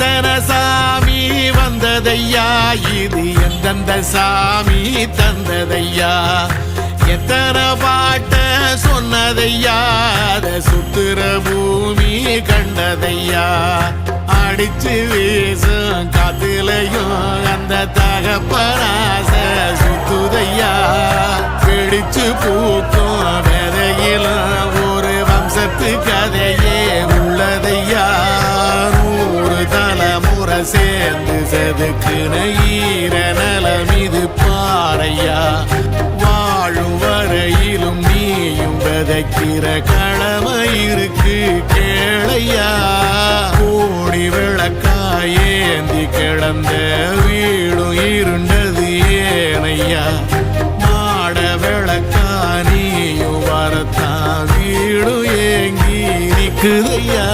எத்தனை சாமி வந்ததையா? இது எந்தெந்த சாமி தந்ததையா? எத்தனை பாட்ட சொன்னதையா? அத சுத்துற பூமி கண்டதையா? அடிச்சு வீசும் காத்துலையும் அந்த தகப்பராச சுத்துதையா? பிடிச்சு பூக்கும் சேர்ந்து செதுக்குன ஈர நலம் இது பாறையா? வாழும் வரையிலும் நீயும் விதைக்கிற கடமை இருக்கு கேளையா? கூடி விளக்காயேந்தி கிடந்த வீடும் இருண்டது ஏனையா? மாட விளக்கானியும் வரத்தான் வீடும் ஏங்கி நிற்குதையா?